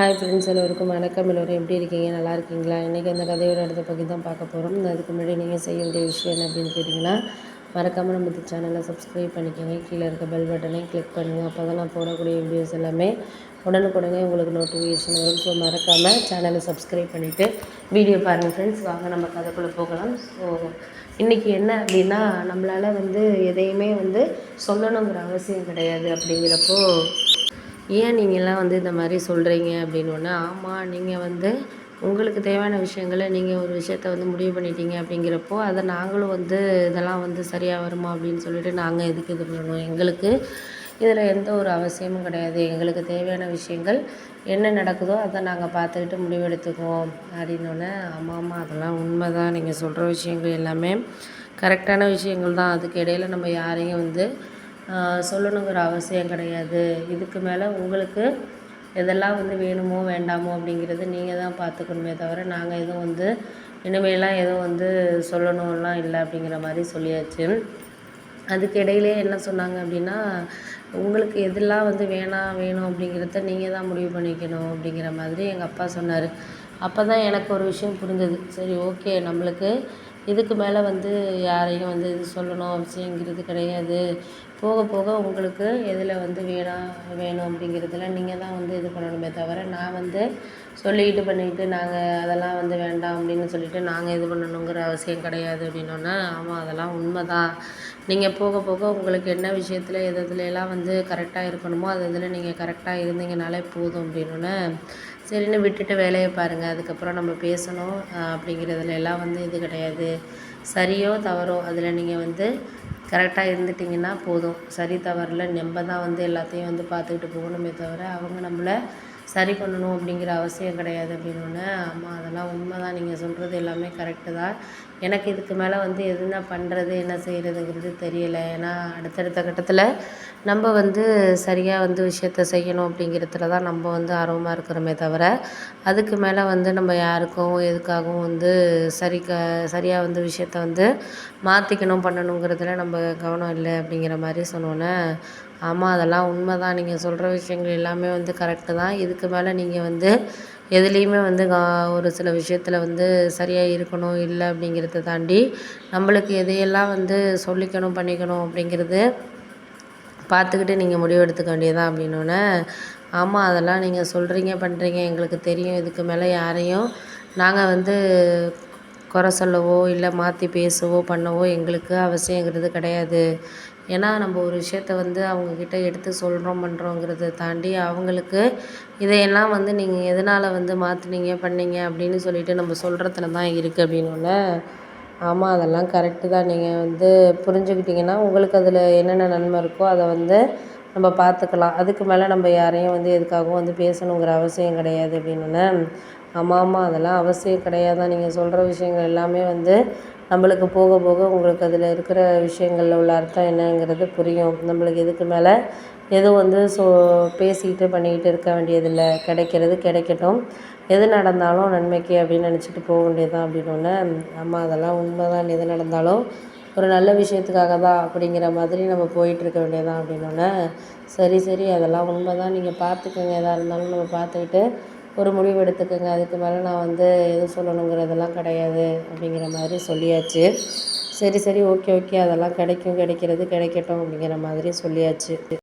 Hi friends எல்லோருக்கும் வணக்கம். எல்லோரும் எப்படி இருக்கீங்க? நல்லா இருக்கீங்களா? இன்றைக்கி அந்த கதையோட இடத்த பற்றி தான் பார்க்க போகிறோம் அதுக்கு முன்னாடி நீங்கள் செய்ய வேண்டிய விஷயம் என்ன அப்படின்னு கேட்டிங்கன்னா மறக்காமல் நம்ம இந்த சேனலை சப்ஸ்கிரைப் பண்ணிக்கோங்க. கீழே இருக்க பெல் பட்டனையும் கிளிக் பண்ணுங்கள் அப்போ தான் நான் போடக்கூடிய வீடியோஸ் எல்லாமே உடனுக்குடனே உங்களுக்கு நோட்டிஃபிகேஷன் வரும். ஸோ மறக்காமல் சேனலை சப்ஸ்கிரைப் பண்ணிவிட்டு வீடியோ பாருங்கள் ஃப்ரெண்ட்ஸ் வாங்க நம்ம கதைக்குள்ளே போகலாம். ஸோ இன்றைக்கி என்ன அப்படின்னா நம்மளால் வந்து எதையுமே வந்து சொல்லணுங்கிற அவசியம் கிடையாது அப்படிங்கிறப்போ ஏன் நீங்கள்லாம் வந்து இந்த மாதிரி சொல்கிறீங்க அப்படின்னு ஆமாம் நீங்கள் வந்து உங்களுக்கு தேவையான விஷயங்களை நீங்கள் ஒரு விஷயத்த வந்து முடிவு பண்ணிட்டீங்க அப்படிங்கிறப்போ அதை நாங்களும் வந்து இதெல்லாம் வந்து சரியாக வருமா அப்படின்னு சொல்லிட்டு நாங்கள் எதுக்கு இது பண்ணணும்? எங்களுக்கு இதில் எந்த ஒரு அவசியமும் கிடையாது. எங்களுக்கு தேவையான விஷயங்கள் என்ன நடக்குதோ அதை நாங்கள் பார்த்துக்கிட்டு முடிவெடுத்துக்குவோம் அப்படின்னோடனே ஆமாம் ஆமாம் அதெல்லாம் உண்மை தான் நீங்கள் சொல்கிற விஷயங்கள் எல்லாமே கரெக்டான விஷயங்கள் தான். அதுக்கு இடையில நம்ம யாரையும் வந்து சொல்லணுங்கிற அவசியம் கிடையாது. இதுக்கு மேலே உங்களுக்கு எதெல்லாம் வந்து வேணுமோ வேண்டாமோ அப்படிங்கிறது நீங்கள் தான் பார்த்துக்கணுமே தவிர நாங்கள் எதுவும் வந்து இனிமேலாம் எதுவும் வந்து சொல்லணும்லாம் இல்லை அப்படிங்கிற மாதிரி சொல்லியாச்சு. அதுக்கு இடையிலே என்ன சொன்னாங்க அப்படின்னா உங்களுக்கு எதெல்லாம் வந்து வேணாம் வேணும் அப்படிங்கிறத நீங்கள் தான் முடிவு பண்ணிக்கணும் அப்படிங்கிற மாதிரி எங்கள் அப்பா சொன்னார். அப்போ தான் எனக்கு ஒரு விஷயம் புரிஞ்சது. சரி ஓகே நம்மளுக்கு இதுக்கு மேலே வந்து யாரையும் வந்து இது சொல்லணும் அவசியங்கிறது கிடையாது. போக போக உங்களுக்கு எதில் வந்து வேணாம் வேணும் அப்படிங்கிறதுல நீங்கள் தான் வந்து இது பண்ணணுமே தவிர நான் வந்து சொல்லிக்கிட்டு பண்ணிக்கிட்டு நாங்கள் அதெல்லாம் வந்து வேண்டாம் அப்படின்னு சொல்லிவிட்டு நாங்கள் இது பண்ணணுங்கிற அவசியம் கிடையாது அப்படின்னோன்னா ஆமாம் அதெல்லாம் உண்மை தான் நீங்கள் போக போக உங்களுக்கு என்ன விஷயத்தில் எது எதுலலாம் வந்து கரெக்டாக இருக்கணுமோ அது இதில் நீங்கள் கரெக்டாக இருந்தீங்கனாலே போதும் அப்படின்னோன்னே சரின்னு விட்டுட்டு வேலையை பாருங்கள் அதுக்கப்புறம் நம்ம பேசணும் அப்படிங்கிறதுல எல்லாம் வந்து இது கிடையாது. சரியோ தவறோ அதில் நீங்கள் வந்து கரெக்டாக இருந்துட்டிங்கன்னா போதும். சரி தவறில் நம்ம தான் வந்து எல்லாத்தையும் வந்து பார்த்துக்கிட்டு போகணுமே தவிர அவங்க நம்மளை சரி பண்ணணும் அப்படிங்கிற அவசியம் கிடையாது அப்படின்னோடனே அம்மா அதெல்லாம் உண்மை தான் நீங்கள் சொல்கிறது எல்லாமே கரெக்டு தான். எனக்கு இதுக்கு மேலே வந்து என்ன பண்ணுறது என்ன செய்கிறதுங்கிறது தெரியலை. ஏன்னா அடுத்தடுத்த கட்டத்தில் நம்ம வந்து சரியாக வந்து விஷயத்த செய்யணும் அப்படிங்கிறதுல தான் நம்ம வந்து ஆர்வமாக இருக்கிறோமே தவிர அதுக்கு மேலே வந்து நம்ம யாருக்கும் எதுக்காகவும் வந்து சரி க சரியாக வந்து விஷயத்த வந்து மாற்றிக்கணும் பண்ணணுங்கிறதுல நம்ம கவனம் இல்லை அப்படிங்கிற மாதிரி சொன்னோன்னே ஆமாம் அதெல்லாம் உண்மை தான் நீங்கள் சொல்கிற விஷயங்கள் எல்லாமே வந்து கரெக்டு தான். இதுக்கு மேலே நீங்கள் வந்து எதுலேயுமே வந்து ஒரு சில விஷயத்தில் வந்து சரியாக இருக்கணும் இல்லை அப்படிங்கிறத தாண்டி நம்மளுக்கு எதையெல்லாம் வந்து சொல்லிக்கணும் பண்ணிக்கணும் அப்படிங்கிறது பார்த்துக்கிட்டு நீங்கள் முடிவு எடுத்துக்க வேண்டியதான் அப்படின்னோடனே ஆமாம் அதெல்லாம் நீங்கள் சொல்கிறீங்க பண்ணுறீங்க எங்களுக்கு தெரியும். இதுக்கு மேலே யாரையும் நாங்கள் வந்து குறை சொல்லவோ இல்லை மாற்றி பேசவோ பண்ணவோ எங்களுக்கு அவசியங்கிறது கிடையாது. ஏன்னா நம்ம ஒரு விஷயத்த வந்து அவங்கக்கிட்ட எடுத்து சொல்கிறோம் பண்ணுறோங்கிறத தாண்டி அவங்களுக்கு இதையெல்லாம் வந்து நீங்கள் எதனால் வந்து மாற்றுனீங்க பண்ணீங்க அப்படின்னு சொல்லிட்டு நம்ம சொல்கிறதுல தான் இருக்குது அப்படின்னோடனே ஆமாம் அதெல்லாம் கரெக்டு தான். நீங்கள் வந்து புரிஞ்சுக்கிட்டிங்கன்னா உங்களுக்கு அதில் என்னென்ன நன்மை இருக்கோ அதை வந்து நம்ம பார்த்துக்கலாம். அதுக்கு மேலே நம்ம யாரையும் வந்து எதுக்காகவும் வந்து பேசணுங்கிற அவசியம் கிடையாது அப்படின்னோடனே ஆமாம் ஆமாம் அதெல்லாம் அவசியம் கிடையாதான் நீங்கள் சொல்கிற விஷயங்கள் எல்லாமே வந்து நம்மளுக்கு போக போக உங்களுக்கு அதில் இருக்கிற விஷயங்களில் உள்ள அர்த்தம் என்னங்கிறது புரியும். நம்மளுக்கு இதுக்கு மேலே எதுவும் வந்து ஸோ பேசிக்கிட்டு பண்ணிக்கிட்டு இருக்க வேண்டியதில்லை. கிடைக்கிறது கிடைக்கட்டும். எது நடந்தாலும் நன்மைக்கு அப்படின்னு நினச்சிட்டு போக வேண்டியதுதான் அப்படின்னோடனே ஆமாம் அதெல்லாம் உண்மை தான் எது நடந்தாலும் ஒரு நல்ல விஷயத்துக்காக தான் அப்படிங்கிற மாதிரி நம்ம போயிட்டுருக்க வேண்டியதான் அப்படின்னோடனே சரி சரி அதெல்லாம் உண்மை தான் நீங்கள் பார்த்துக்கோங்க. எதாக இருந்தாலும் நம்ம பார்த்துக்கிட்டு ஒரு முடிவு எடுத்துக்கோங்க. அதுக்கு மேலே நான் வந்து எதுவும் சொல்லணுங்கிறதெல்லாம் கிடையாது அப்படிங்கிற மாதிரி சொல்லியாச்சு. சரி சரி ஓகே ஓகே. அதெல்லாம் கிடைக்கும் கிடைக்கிறது கிடைக்கட்டும் அப்படிங்கிற மாதிரி சொல்லியாச்சு.